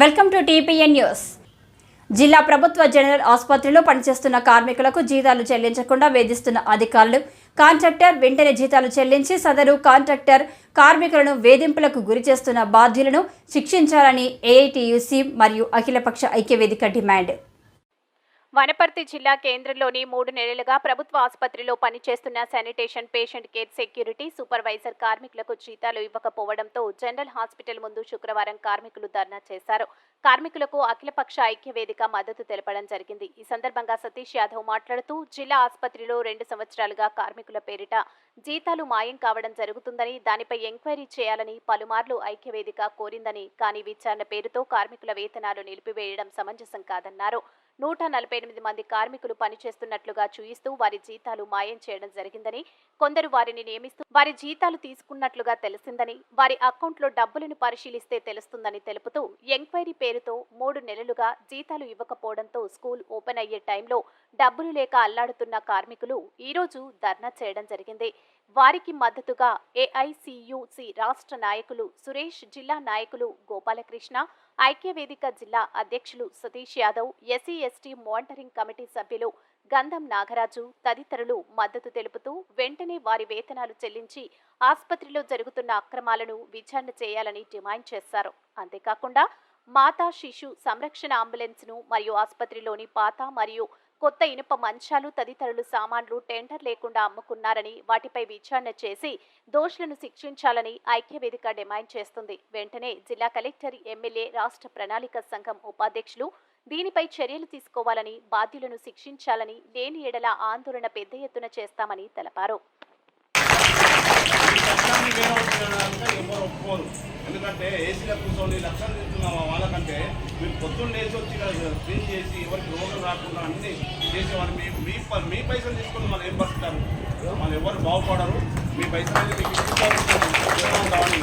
Welcome to TPN news. జిల్లా ప్రభుత్వ general ఆసుపత్రిలో పనిచేస్తున్న కార్మికులకు జీతాలు చెల్లించకుండా వేధిస్తున్న అధికారులు కాంట్రాక్టర్ వెంటనే జీతాలు చెల్లించి సదరు కాంట్రాక్టర్ కార్మికులను వేధింపులకు గురి చేస్తున్న బాధ్యులను శిక్షించాలని ఏఐటియుసి మరియు అఖిలపక్ష ఐక్యవేదిక డిమాండ్. వనపర్తి జిల్లా కేంద్రంలోని మూడు నెలలుగా ప్రభుత్వ ఆసుపత్రిలో పనిచేస్తున్న sanitation patient care security supervisor కార్మికులకు జీతాలు ఇవ్వకపోవడంతో జనరల్ హాస్పిటల్ ముందు శుక్రవారం కార్మికులు ధర్నా చేశారు. కార్మికులకు అఖిలపక్ష ఐక్య వేదిక మద్దతు తెలపడం జరిగింది. ఈ సందర్భంగా సతీష్ యాదవ్ మాట్లాడుతూ జిల్లా ఆసుపత్రిలో రెండు సంవత్సరాలుగా కార్మికుల పేరిట జీతాలు మాయం కావడం జరుగుతుందని దానిపై ఎంక్వైరీ చేయాలని పలుమార్లు ఐక్యవేదిక కోరిందని కానీ విచారణ పేరుతో కార్మికుల వేతనాలు నిలిపివేయడం సమంజసం కాదన్నారు. నూట నలభై ఎనిమిది మంది కార్మికులు పనిచేస్తున్నట్లుగా చూయిస్తూ వారి జీతాలు మాయం చేయడం జరిగిందని కొందరు వారిని నియమిస్తూ వారి జీతాలు తీసుకున్నట్లుగా తెలిసిందని వారి అకౌంట్లో డబ్బులను పరిశీలిస్తే తెలుస్తుందని తెలుపుతూ ఎంక్వైరీ పేరుతో మూడు నెలలుగా జీతాలు ఇవ్వకపోవడంతో స్కూల్ ఓపెన్ అయ్యే టైంలో డబ్బులు లేక అల్లాడుతున్న కార్మికులు ఈ రోజు ధర్నా చేయడం జరిగింది. వారికి మద్దతుగా ఏఐసియుసి రాష్ట్ర నాయకులు సురేష్ జిల్లా నాయకులు గోపాలకృష్ణ ఐక్యవేదిక జిల్లా అధ్యక్షులు Satish Yadav SC ST monitoring committee సభ్యులు గంధం నాగరాజు తదితరులు మద్దతు తెలుపుతూ వెంటనే వారి వేతనాలు చెల్లించి ఆసుపత్రిలో జరుగుతున్న అక్రమాలను విచారణ చేయాలని డిమాండ్ చేశారు. అంతేకాకుండా మాతా శిశు సంరక్షణ అంబులెన్స్ను మరియు ఆసుపత్రిలోని పాత మరియు కొత్త ఇనుప మంచాలు తదితరులు సామాన్లు టెండర్ లేకుండా అమ్ముకున్నారని వాటిపై విచారణ చేసి దోషులను శిక్షించాలని ఐక్యవేదిక డిమాండ్ చేస్తుంది. వెంటనే జిల్లా కలెక్టర్ ఎమ్మెల్యే రాష్ట్ర ప్రణాళిక సంఘం ఉపాధ్యక్షులు దీనిపై చర్యలు తీసుకోవాలని బాధ్యులను శిక్షించాలని లేని ఎడల ఆందోళన పెద్ద ఎత్తున చేస్తామని తెలిపారు. కష్టాన్ని వేరే ఎవరు ఒప్పుకోరు. ఎందుకంటే ఏసీలో కూర్చొని లక్షలు తింటున్నాం వాళ్ళకంటే మీరు పొద్దున్న వచ్చి క్లీన్ చేసి ఎవరికి రోగం రాకుండా అన్ని చేసేవారు మీ మీ మీ పైసలు తీసుకుని మనం ఏం పరుస్తారు వాళ్ళు ఎవరు బాగుపడరు. మీ పైసలు మీకు కావాలి.